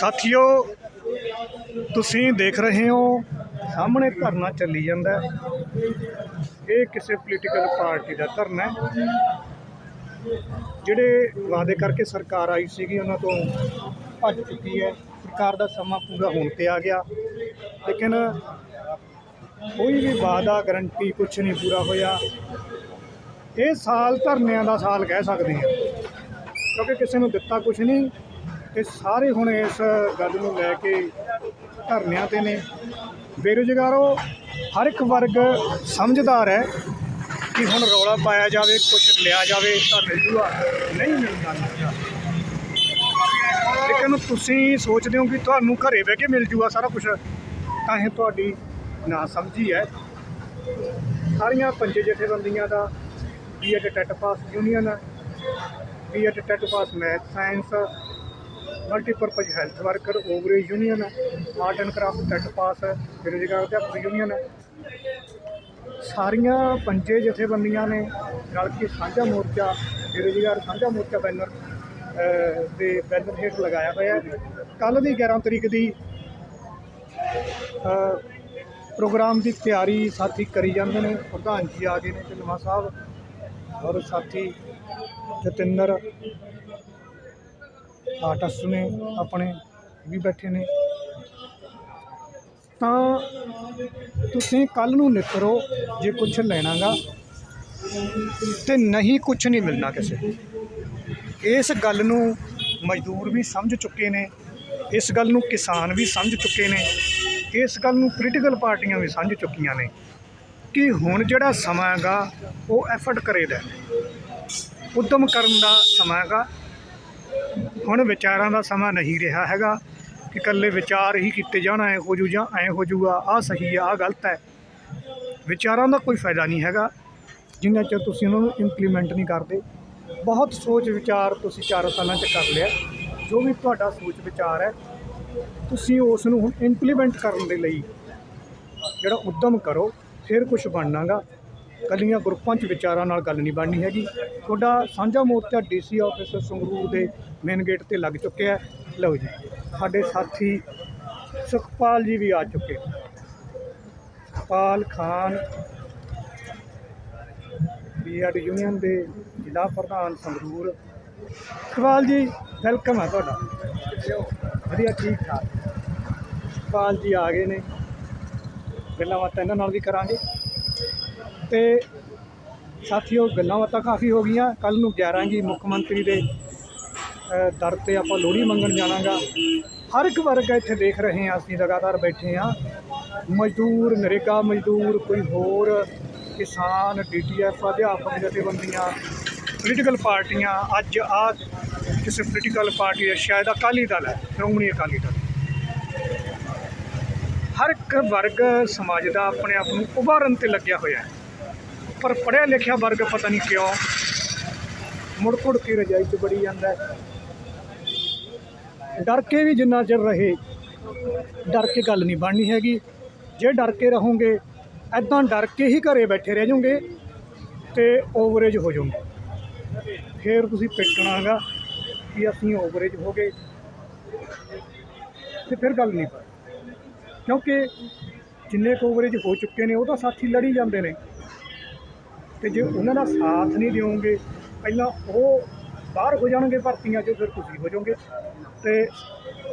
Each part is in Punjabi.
ਸਾਥੀਓ, ਤੁਸੀਂ ਦੇਖ ਰਹੇ ਹੋ, ਸਾਹਮਣੇ ਧਰਨਾ ਚੱਲੀ ਜਾਂਦਾ ਇਹ ਕਿਸੇ ਪੋਲੀਟੀਕਲ ਪਾਰਟੀ ਦਾ ਧਰਨਾ ਹੈ। ਜਿਹੜੇ ਵਾਅਦੇ ਕਰਕੇ ਸਰਕਾਰ ਆਈ ਸੀਗੀ, ਉਹਨਾਂ ਤੋਂ ਭੱਜ ਚੁੱਕੀ ਹੈ। ਸਰਕਾਰ ਦਾ ਸਮਾਂ ਪੂਰਾ ਹੋਣ ਤੇ ਆ ਗਿਆ। ਲੇਕਿਨ ਕੋਈ ਵੀ ਵਾਅਦਾ ਗਰੰਟੀ ਕੁਝ ਨਹੀਂ ਪੂਰਾ ਹੋਇਆ। ਇਹ ਸਾਲ ਧਰਨਿਆਂ ਦਾ ਸਾਲ ਕਹਿ ਸਕਦੇ ਹਾਂ। ਕਿਉਂਕਿ ਕਿਸੇ ਨੂੰ ਦਿੱਤਾ ਕੁਝ ਨਹੀਂ। ਤੇ ਸਾਰੇ ਹੁਣ ਇਸ ਗੱਲ ਨੂੰ ਲੈ ਕੇ ਧਰਨਿਆਂ ਤੇ ਨੇ। ਬੇਰੁਜ਼ਗਾਰੋ ਹਰ ਇੱਕ ਵਰਗ ਸਮਝਦਾਰ ਹੈ ਕਿ ਹੁਣ ਰੌਲਾ ਪਾਇਆ ਜਾਵੇ ਕੁਝ ਲਿਆ ਜਾਵੇ ਤਾਂ ਮਿਲ ਜੂਗਾ ਨਹੀਂ ਮਿਲਦਾ ਲੇਕਿਨ ਤੁਸੀਂ ਸੋਚਦੇ ਹੋ ਕਿ ਤੁਹਾਨੂੰ ਘਰੇ ਬਹਿ ਕੇ ਮਿਲ ਜੂਗਾ ਸਾਰਾ ਕੁਝ ਤਾਂ ਇਹ ਤੁਹਾਡੀ ਨਾ ਸਮਝੀ ਹੈ। ਸਾਰੀਆਂ ਪੰਜ ਜਥੇਬੰਦੀਆਂ ਦਾ BEd TET pass union BEd TET pass math science multipurpose health worker overage union art and craft TET pass ਬੇਰੁਜ਼ਗਾਰ ਅਧਿਆਪਕ ਯੂਨੀਅਨ ਸਾਰੀਆਂ ਪੰਜੇ ਜਥੇਬੰਦੀਆਂ ਨੇ ਰਲ ਕੇ ਸਾਂਝਾ ਮੋਰਚਾ ਬੇਰੁਜ਼ਗਾਰ ਸਾਂਝਾ ਮੋਰਚਾ ਬੈਨਰ ਦੇ ਬੈਨਰ ਹੇਠ ਲਗਾਇਆ ਹੋਇਆ ਹੈ। ਕੱਲ ਦੀ 11 ਤਰੀਕ ਦੀ ਪ੍ਰੋਗਰਾਮ ਦੀ ਤਿਆਰੀ ਸਾਥੀ ਕਰੀ ਜਾਂਦੇ ਨੇ। ਪ੍ਰਧਾਨ ਜੀ ਆ ਗਏ ਨੇ ਢਿੱਲਵਾਂ ਸਾਹਿਬ। ਔਰ ਸਾਥੀ ਜਤਿੰਦਰ ਆਰਟਿਸਟ ਨੇ ਆਪਣੇ ਵੀ ਬੈਠੇ ਨੇ। ਤਾਂ ਤੁਸੀਂ ਕੱਲ ਨੂੰ ਨਿਕਰੋ ਜੇ ਕੁਝ ਲੈਣਾਗਾ, ਤੇ ਨਹੀਂ ਕੁਝ ਨਹੀਂ ਮਿਲਣਾ ਕਿਸੇ ਇਸ ਗੱਲ ਨੂੰ ਮਜ਼ਦੂਰ ਵੀ ਸਮਝ ਚੁੱਕੇ ਨੇ, ਇਸ ਗੱਲ ਨੂੰ ਕਿਸਾਨ ਵੀ ਸਮਝ ਚੁੱਕੇ ਨੇ, ਇਸ ਗੱਲ ਨੂੰ ਪੋਲੀਟੀਕਲ ਪਾਰਟੀਆਂ ਵੀ ਸਮਝ ਚੁੱਕੀਆਂ ਨੇ ਕਿ ਹੁਣ ਜਿਹੜਾ ਸਮਾਂ ਹੈਗਾ, ਉਹ ਐਫਰਟ ਕਰੇ ਦਾ ਉਦਮ ਕਰਨ ਦਾ ਸਮਾਂ ਹੈਗਾ। ਹੁਣ ਵਿਚਾਰਾਂ ਦਾ ਸਮਾਂ ਨਹੀਂ ਰਿਹਾ ਹੈਗਾ ਕਿ ਇਕੱਲੇ ਵਿਚਾਰ ਹੀ ਕੀਤੇ ਜਾਣ, ਐ ਹੋ ਜੂ ਜਾਂ ਐ ਹੋ ਜੂਗਾ ਆ ਸਹੀ ਆ ਆ ਗਲਤ ਹੈ। ਵਿਚਾਰਾਂ ਦਾ ਕੋਈ ਫਾਇਦਾ ਨਹੀਂ ਹੈਗਾ। ਜਿੰਨਾ ਚਿਰ ਤੁਸੀਂ ਉਹਨਾਂ ਨੂੰ ਇੰਪਲੀਮੈਂਟ ਨਹੀਂ ਕਰਦੇ, ਬਹੁਤ ਸੋਚ ਵਿਚਾਰ ਤੁਸੀਂ 4 ਸਾਲਾਂ 'ਚ ਕਰ ਲਿਆ। ਜੋ ਵੀ ਤੁਹਾਡਾ ਸੋਚ ਵਿਚਾਰ ਹੈ, ਤੁਸੀਂ ਉਸ ਨੂੰ ਹੁਣ ਇੰਪਲੀਮੈਂਟ ਕਰਨ ਦੇ ਲਈ ਜਿਹੜਾ ਉਦਮ ਕਰੋ, ਫਿਰ ਕੁਝ ਬਣਨਾਗਾ। ਕੱਲੀਆਂ ਗਰੁੱਪਾਂ 'ਚ ਵਿਚਾਰਾਂ ਨਾਲ ਗੱਲ ਨਹੀਂ ਬਣਨੀ ਹੈਗੀ। ਤੁਹਾਡਾ ਸਾਂਝਾ ਮੋਰਚਾ ਡੀਸੀ ਆਫਿਸ ਸੰਗਰੂਰ ਦੇ ਮੇਨ ਗੇਟ ਤੇ ਲੱਗ ਚੁੱਕਿਆ ਹੈ। ਲਓ ਜੀ, ਸਾਡੇ ਸਾਥੀ ਸੁਖਪਾਲ ਜੀ ਵੀ ਆ ਚੁੱਕੇ ਸੁਖਪਾਲ ਖਾਨ ਬੀਐਡ ਯੂਨੀਅਨ ਦੇ ਜ਼ਿਲ੍ਹਾ ਪ੍ਰਧਾਨ ਸੰਗਰੂਰ। ਸੁਖਪਾਲ ਜੀ ਵੈਲਕਮ ਹੈ ਤੁਹਾਡਾ। ਵਧੀਆ ਠੀਕ ਠਾਕ ਸੁਖਪਾਲ ਜੀ ਆ ਗਏ ਨੇ। ਗੱਲਾਂ ਬਾਤਾਂ ਇਹਨਾਂ ਨਾਲ ਵੀ ਕਰਾਂਗੇ। ਤੇ ਸਾਥੀਓ ਗੱਲਾਂ ਬਾਤਾਂ ਕਾਫੀ ਹੋ ਗਈਆਂ। ਕੱਲ ਨੂੰ 11 ਜੀ ਮੁੱਖ ਮੰਤਰੀ ਦੇ ਦਰ ਤੇ ਆਪਾਂ ਲੋਹੜੀ ਮੰਗਣ ਜਾਣਾਗਾ। ਹਰ ਇੱਕ ਵਰਗ ਇੱਥੇ ਦੇਖ ਰਹੇ ਹਾਂ, ਅਸੀਂ ਲਗਾਤਾਰ ਬੈਠੇ ਹਾਂ। ਮਜ਼ਦੂਰ, ਨਰੇਗਾ ਮਜ਼ਦੂਰ, ਕੋਈ ਹੋਰ ਕਿਸਾਨ ਡੀਟੀਐਫ ਅਧਿਆਪਕ ਜਥੇਬੰਦੀਆਂ ਪੋਲੀਟੀਕਲ ਪਾਰਟੀਆਂ, ਅੱਜ ਆ ਕਿਸੇ ਪੋਲੀਟੀਕਲ ਪਾਰਟੀ ਹੈ ਸ਼ਾਇਦ ਅਕਾਲੀ ਦਲ ਹੈ, ਸ਼੍ਰੋਮਣੀ ਅਕਾਲੀ ਦਲ। ਹਰ ਇੱਕ ਵਰਗ ਸਮਾਜ ਦਾ ਆਪਣੇ ਆਪ ਨੂੰ ਉਭਾਰਨ ਤੇ ਲੱਗਿਆ ਹੋਇਆ ਹੈ। ਪਰ ਪੜ੍ਹਿਆ ਲਿਖਿਆ ਵਰਗ ਪਤਾ ਨਹੀਂ ਕਿਉਂ ਮੁੜ ਮੁੜ ਕੇ ਰਜਾਈ 'ਚ ਬੜੀ ਜਾਂਦਾ ਡਰ ਕੇ ਵੀ ਜਿੰਨਾ ਚਿਰ ਰਹੇ, ਡਰ ਕੇ ਗੱਲ ਨਹੀਂ ਬਣਨੀ ਹੈਗੀ। ਜੇ ਡਰ ਕੇ ਰਹੋਗੇ ਐਦਾਂ ਡਰ ਕੇ ਹੀ ਘਰੇ ਬੈਠੇ ਰਹਿ ਜਾਓਗੇ ਤੇ ਓਵਰੇਜ ਹੋ ਜਾਓਗੇ। ਫਿਰ ਤੁਸੀਂ ਪਿੱਟਣਾ ਪਿੱਟਣਾਗਾ ਕਿ ਅਸੀਂ ਓਵਰੇਜ ਹੋ ਗਏ ਤੇ ਫਿਰ ਗੱਲ ਨਹੀਂ ਬਣ ਕਿਉਂਕਿ ਜਿੰਨੇ ਓਵਰੇਜ ਹੋ ਚੁੱਕੇ ਨੇ, ਉਹ ਤਾਂ ਸਾਥੀ ਲੜੀ ਜਾਂਦੇ ਨੇ। ਤੇ ਜੇ ਉਹਨਾਂ ਦਾ ਸਾਥ ਨਹੀਂ ਦਿਓਗੇ, ਪਹਿਲਾਂ ਉਹ ਬਾਹਰ ਹੋ ਜਾਣਗੇ ਭਰਤੀਆਂ 'ਚੋਂ, ਫਿਰ ਤੁਸੀਂ ਹੋ ਜਾਓਗੇ। ਤੇ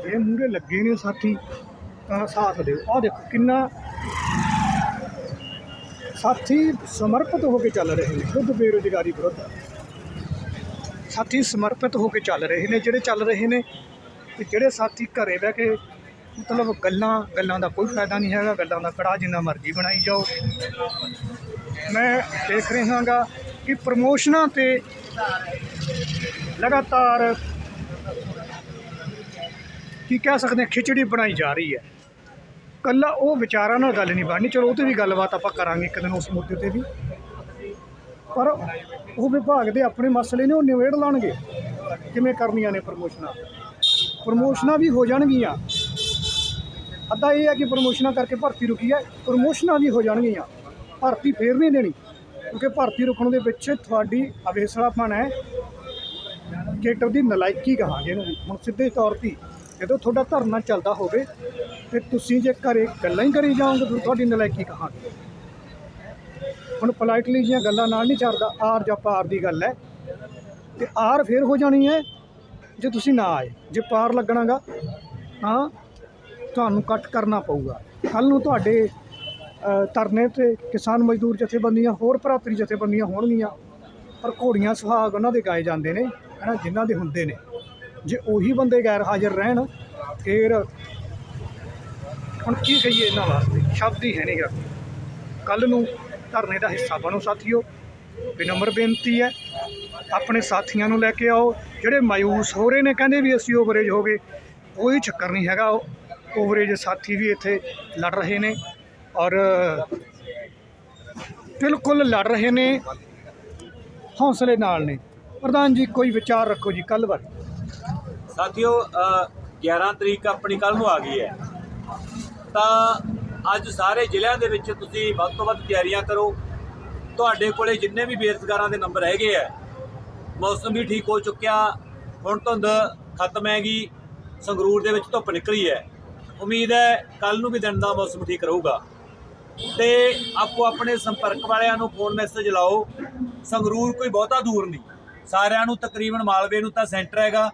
ਜੇ ਮੂਹਰੇ ਲੱਗੇ ਨੇ ਸਾਥੀ, ਤਾਂ ਸਾਥ ਦਿਓ। ਆਹ ਦੇਖੋ ਕਿੰਨਾ ਸਾਥੀ ਸਮਰਪਿਤ ਹੋ ਕੇ ਚੱਲ ਰਹੇ ਨੇ, ਖੁਦ ਬੇਰੁਜ਼ਗਾਰੀ ਵਿਰੁੱਧ। ਸਾਥੀ ਸਮਰਪਿਤ ਹੋ ਕੇ ਚੱਲ ਰਹੇ ਨੇ, ਜਿਹੜੇ ਚੱਲ ਰਹੇ ਨੇ, ਤੇ ਜਿਹੜੇ ਸਾਥੀ ਘਰੇ ਬਹਿ ਕੇ ਮਤਲਬ ਗੱਲਾਂ ਗੱਲਾਂ ਦਾ ਕੋਈ ਫਾਇਦਾ ਨਹੀਂ ਹੈਗਾ, ਗੱਲਾਂ ਦਾ ਕੜਾ ਜਿੰਨਾ ਮਰਜ਼ੀ ਬਣਾਈ ਜਾਓ। ਮੈਂ ਦੇਖ ਰਿਹਾਗਾ ਕਿ ਪ੍ਰਮੋਸ਼ਨਾਂ ਤੇ ਲਗਾਤਾਰ ਕੀ ਕਹਿ ਸਕਦੇ ਖਿਚੜੀ ਬਣਾਈ ਜਾ ਰਹੀ ਹੈ। ਕੱਲਾ ਉਹ ਵਿਚਾਰਾਂ ਨਾਲ ਗੱਲ ਨਹੀਂ ਬਣਨੀ। ਚਲੋ, ਉਹ ਤੇ ਵੀ ਗੱਲਬਾਤ ਆਪਾਂ ਕਰਾਂਗੇ ਇੱਕ ਦਿਨ ਉਸ ਮੁੱਦੇ ਤੇ ਵੀ। ਪਰ ਉਹ ਵਿਭਾਗ ਦੇ ਆਪਣੇ ਮਸਲੇ ਨੇ, ਉਹ ਨਿਬੇੜ ਲਾਣਗੇ। ਕਿਵੇਂ ਕਰਨੀਆਂ ਨੇ ਪ੍ਰਮੋਸ਼ਨਾਂ ਪ੍ਰਮੋਸ਼ਨਾਂ ਵੀ ਹੋ ਜਾਣਗੀਆਂ। ਅੱਧਾ ਇਹ ਹੈ ਕਿ ਪ੍ਰਮੋਸ਼ਨਾਂ ਕਰਕੇ ਭਰਤੀ ਰੁਕੀ ਹੈ, ਪ੍ਰਮੋਸ਼ਨਾਂ ਵੀ ਹੋ ਜਾਣਗੀਆਂ। ਭਰਤੀ ਫੇਰ ਨਹੀਂ ਦੇਣੀ, ਕਿਉਂਕਿ ਭਰਤੀ ਰੁਕਣ ਦੇ ਵਿੱਚ ਤੁਹਾਡੀ ਅਵੇਸਲਾਪਨ ਹੈ। ਕੇਟਰ ਦੀ ਨਲਾਇਕੀ ਕਹਾਂਗੇ ਇਹਨੂੰ। ਹੁਣ ਸਿੱਧੇ ਤੌਰ ਤੇ ਜਦੋਂ ਤੁਹਾਡਾ ਧਰਨਾ ਚੱਲਦਾ ਹੋਵੇ, ਤੇ ਤੁਸੀਂ ਜੇ ਘਰੇ ਗੱਲਾਂ ਹੀ ਕਰੀ ਜਾਓਗੇ, ਤਾਂ ਤੁਹਾਡੀ ਨਲਾਇਕੀ ਕਹਾਂਗੇ। ਹੁਣ ਪੋਲਾਈਟਲੀ ਜੀਆਂ ਗੱਲਾਂ ਨਾਲ ਨਹੀਂ ਚੱਲਦਾ ਆਰ ਜਾਂ ਪਾਰ ਦੀ ਗੱਲ ਹੈ। ਤੇ ਆਰ ਫੇਰ ਹੋ ਜਾਣੀ ਹੈ, ਜੇ ਤੁਸੀਂ ਨਾ ਆਏ। ਜੇ ਪਾਰ ਲੱਗਣਾਗਾ, ਤਾਂ ਤੁਹਾਨੂੰ ਕੱਟ ਕਰਨਾ ਪਊਗਾ। ਕੱਲ ਨੂੰ ਤੁਹਾਡੇ ਧਰਨੇ ਤੇ ਕਿਸਾਨ ਮਜ਼ਦੂਰ ਜਥੇਬੰਦੀਆਂ, ਹੋਰ ਭਰਾਤਰੀ ਜਥੇਬੰਦੀਆਂ ਹੋਣਗੀਆਂ। ਪਰ ਘੋੜੀਆਂ ਸੁਹਾਗ ਉਹਨਾਂ ਦੇ ਗਾਏ ਜਾਂਦੇ ਨੇ, ਹਨਾ, ਜਿਨ੍ਹਾਂ ਦੇ ਹੁੰਦੇ ਨੇ। ਜੇ ਉਹੀ ਬੰਦੇ ਗੈਰ ਹਾਜ਼ਰ ਰਹਿਣ, ਫੇਰ ਹੁਣ ਕੀ ਕਹੀਏ ਇਹਨਾਂ ਵਾਸਤੇ? ਸ਼ਬਦ ਹੀ ਹੈ ਨਹੀਂਗਾ ਕੱਲ ਨੂੰ ਧਰਨੇ ਦਾ ਹਿੱਸਾ ਬਣੋ ਸਾਥੀਓ। ਬੇਨੰਬਰ ਬੇਨਤੀ ਹੈ, ਆਪਣੇ ਸਾਥੀਆਂ ਨੂੰ ਲੈ ਕੇ ਆਓ। ਜਿਹੜੇ ਮਾਯੂਸ ਹੋ ਰਹੇ ਨੇ, ਕਹਿੰਦੇ ਵੀ ਅਸੀਂ ਓਵਰੇਜ ਹੋ ਗਏ। ਕੋਈ ਚੱਕਰ ਨਹੀਂ ਹੈਗਾ ਓਵਰੇਜ ਸਾਥੀ ਵੀ ਇੱਥੇ ਲੜ ਰਹੇ ਨੇ ਔਰ ਬਿਲਕੁਲ ਲੜ ਰਹੇ ਨੇ ਹੌਸਲੇ ਨਾਲ ਨੇ। ਪ੍ਰਧਾਨ ਜੀ ਕੋਈ ਵਿਚਾਰ ਰੱਖੋ ਜੀ ਕੱਲ ਬਾਰੇ ਸਾਥੀਓ ਅ, 11 ਤਰੀਕ ਆਪਣੀ ਕੱਲ ਨੂੰ ਆ ਗਈ ਹੈ। ਤਾਂ ਅੱਜ ਸਾਰੇ ਜ਼ਿਲ੍ਹਿਆਂ ਦੇ ਵਿੱਚ ਤੁਸੀਂ ਵੱਧ ਤੋਂ ਵੱਧ ਤਿਆਰੀਆਂ ਕਰੋ। ਤੁਹਾਡੇ ਕੋਲੇ ਜਿੰਨੇ ਵੀ ਬੇਰੁਜ਼ਗਾਰਾਂ ਦੇ ਨੰਬਰ ਹੈਗੇ ਆ ਮੌਸਮ ਵੀ ਠੀਕ ਹੋ ਚੁੱਕਿਆ। ਹੁਣ ਧੁੰਦ ਖਤਮ ਹੈਗੀ। ਸੰਗਰੂਰ ਦੇ ਵਿੱਚ ਧੁੱਪ ਨਿਕਲੀ ਹੈ। ਉਮੀਦ ਹੈ ਕੱਲ ਨੂੰ ਵੀ ਦਿਨ ਦਾ ਮੌਸਮ ਠੀਕ ਰਹੂਗਾ। ਤੇ ਆਪੋ ਆਪਣੇ ਸੰਪਰਕ ਵਾਲਿਆਂ ਨੂੰ ਫੋਨ ਮੈਸੇਜ ਲਾਓ, ਸੰਗਰੂਰ ਕੋਈ ਬਹੁਤਾ ਦੂਰ ਨਹੀਂ। ਸਾਰਿਆਂ ਨੂੰ ਤਕਰੀਬਨ ਮਾਲਵੇ ਨੂੰ ਤਾਂ ਸੈਂਟਰ ਹੈਗਾ।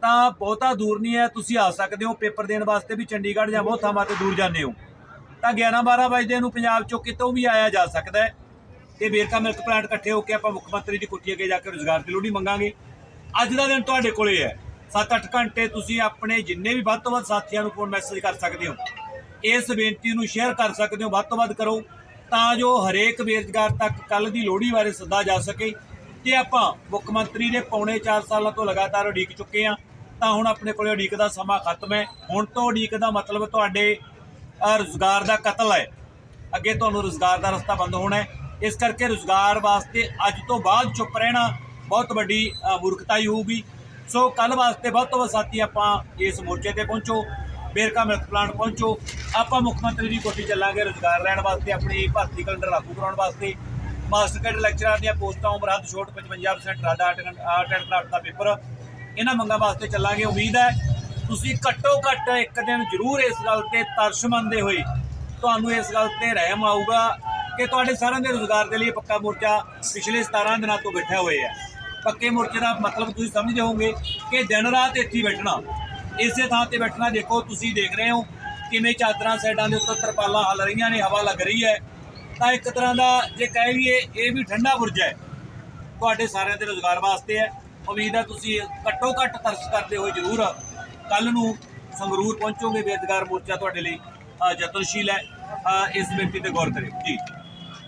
ਤਾਂ ਬਹੁਤਾ ਦੂਰ ਨਹੀਂ ਹੈ, ਤੁਸੀਂ ਆ ਸਕਦੇ ਹੋ, ਪੇਪਰ ਦੇਣ ਵਾਸਤੇ ਵੀ ਚੰਡੀਗੜ੍ਹ ਜਾਂ ਬਹੁਤ ਥਾਵਾਂ ਤੇ ਦੂਰ ਜਾਂਦੇ ਹੋ। ਤਾਂ 11 12 ਵਜੇ ਨੂੰ ਪੰਜਾਬ ਚੋਂ ਕਿਤੋਂ ਵੀ ਆਇਆ ਜਾ ਸਕਦਾ ਹੈ। ਤੇ ਵੇਰਕਾ ਮਿਲਕ ਪਲਾਂਟ ਇਕੱਠੇ ਹੋ ਕੇ ਆਪਾਂ ਮੁੱਖ ਮੰਤਰੀ ਦੀ ਕੁੱਟੀ ਅੱਗੇ ਜਾ ਕੇ ਰੋਜ਼ਗਾਰ ਦੀ ਲੋੜੀ ਮੰਗਾਂਗੇ। ਅੱਜ ਦਾ ਦਿਨ ਤੁਹਾਡੇ ਕੋਲੇ ਹੈ। 7-8 ਘੰਟੇ ਤੁਸੀਂ ਆਪਣੇ ਜਿੰਨੇ ਵੀ ਵੱਧ ਤੋਂ ਵੱਧ ਸਾਥੀਆਂ ਨੂੰ ਫੋਨ ਮੈਸੇਜ ਕਰ ਸਕਦੇ ਹੋ। ਇਸ ਬੇਨਤੀ ਨੂੰ ਸ਼ੇਅਰ ਕਰ ਸਕਦੇ ਹੋ ਵੱਧ ਤੋਂ ਵੱਧ ਕਰੋ ਤਾਂ ਜੋ ਹਰੇਕ ਬੇਰੁਜ਼ਗਾਰ ਤੱਕ ਕੱਲ ਦੀ ਲੋਹੜੀ ਬਾਰੇ ਸੱਦਾ ਜਾ ਸਕੇ। ਤੇ ਆਪਾਂ ਮੁੱਖ ਮੰਤਰੀ ਦੇ ਪੌਣੇ 4 ਸਾਲਾਂ ਤੋਂ ਲਗਾਤਾਰ ਉਡੀਕ ਚੁੱਕੇ ਆ ਤਾਂ ਹੁਣ ਆਪਣੇ ਕੋਲੇ ਉਡੀਕ ਦਾ ਸਮਾਂ ਖਤਮ ਹੈ। ਹੁਣ ਤੋਂ ਉਡੀਕ ਦਾ ਮਤਲਬ ਤੁਹਾਡੇ ਅ, ਰੁਜ਼ਗਾਰ ਦਾ ਕਤਲ ਹੈ। ਅੱਗੇ ਤੁਹਾਨੂੰ ਰੁਜ਼ਗਾਰ ਦਾ ਰਸਤਾ ਬੰਦ ਹੋਣਾ ਹੈ। ਇਸ ਕਰਕੇ ਰੁਜ਼ਗਾਰ ਵਾਸਤੇ ਅੱਜ ਤੋਂ ਬਾਅਦ ਚੁੱਪ ਰਹਿਣਾ ਬਹੁਤ ਵੱਡੀ ਅ, ਮੂਰਖਤਾ ਹੀ ਹੋਊਗੀ। ਸੋ ਕੱਲ ਵਾਸਤੇ ਵੱਧ ਤੋਂ ਵੱਧ ਸਾਥੀ ਆਪਾਂ ਇਸ ਮੋਰਚੇ ਤੇ ਪਹੁੰਚੋ, ਬੇਰਕਾ ਮਿਲਕ ਪਲਾਂਟ ਪਹੁੰਚੋ। ਆਪਾਂ ਮੁੱਖ ਮੰਤਰੀ ਦੀ ਕੋਠੀ ਚੱਲਾਂਗੇ ਰੁਜ਼ਗਾਰ ਲੈਣ ਵਾਸਤੇ, ਆਪਣੀ ਭਰਤੀ ਕੈਲੰਡਰ ਲਾਗੂ ਕਰਾਉਣ ਵਾਸਤੇ। ਮਾਸਟਰ ਕੈਡਰ ਲੈਕਚਰਾਂ ਦੀਆਂ ਪੋਸਟਾਂ ਉਮਰ ਹੱਦ ਛੋਟ 55% ਰਾਦਾ ਆਰਟ ਐਂਡ ਕਰਾਫਟ ਦਾ ਪੇਪਰ। ਇਹਨਾਂ ਮੰਗਾਂ ਵਾਸਤੇ ਚੱਲਾਂਗੇ, ਉਮੀਦ ਹੈ ਤੁਸੀਂ ਘੱਟੋ ਘੱਟ ਇੱਕ ਦਿਨ ਜ਼ਰੂਰ ਇਸ ਗੱਲ ਤੇ ਤਰਸ ਮੰਨਦੇ ਹੋਏ ਤੁਹਾਨੂੰ ਇਸ ਗੱਲ ਤੇ ਰਹਿਮ ਆਊਗਾ ਕਿ ਤੁਹਾਡੇ ਸਾਰਿਆਂ ਦੇ ਰੋਜ਼ਗਾਰ ਦੇ ਲਈ ਪੱਕਾ ਮੋਰਚਾ ਪਿਛਲੇ 17 ਦਿਨਾਂ ਤੋਂ ਬੈਠਾ ਹੋਇਆ ਹੈ। ਪੱਕੇ ਮੋਰਚੇ ਦਾ ਮਤਲਬ ਤੁਸੀਂ ਸਮਝਦੇ ਹੋਵੋਗੇ ਕਿ ਦਿਨ ਰਾਤ ਇੱਥੇ ਬੈਠਣਾ। ਇਸੇ ਥਾਂ ਤੇ ਬੈਠਣਾ ਦੇਖੋ, ਤੁਸੀਂ ਦੇਖ ਰਹੇ ਹੋ ਕਿਵੇਂ ਚਾਦਰਾਂ ਸਾਈਡਾਂ ਦੇ ਉੱਤੇ ਤਰਪਾਲਾਂ ਹਲ ਰਹੀਆਂ ਨੇ, ਹਵਾ ਲੱਗ ਰਹੀ ਹੈ। ਤਾਂ ਇੱਕ ਤਰ੍ਹਾਂ ਦਾ ਜੇ ਕਹਿ ਲਈਏ, ਇਹ ਵੀ ਠੰਡਾ ਬੁਰਜ ਹੈ। ਤੁਹਾਡੇ ਸਾਰਿਆਂ ਦੇ ਰੋਜ਼ਗਾਰ ਵਾਸਤੇ ਹੈ। ਉਮੀਦ ਹੈ ਤੁਸੀਂ ਘੱਟੋ ਘੱਟ ਤਰਸ ਕਰਦੇ ਹੋਏ ਜ਼ਰੂਰ ਕੱਲ ਨੂੰ ਸੰਗਰੂਰ ਪਹੁੰਚੋਗੇ। ਬੇਰੁਜ਼ਗਾਰ ਮੋਰਚਾ ਤੁਹਾਡੇ ਲਈ ਯਤਨਸ਼ੀਲ ਹੈ। ਇਸ ਬੇਨਤੀ ਤੇ ਗੌਰ ਕਰਿਓ। ਜੀ।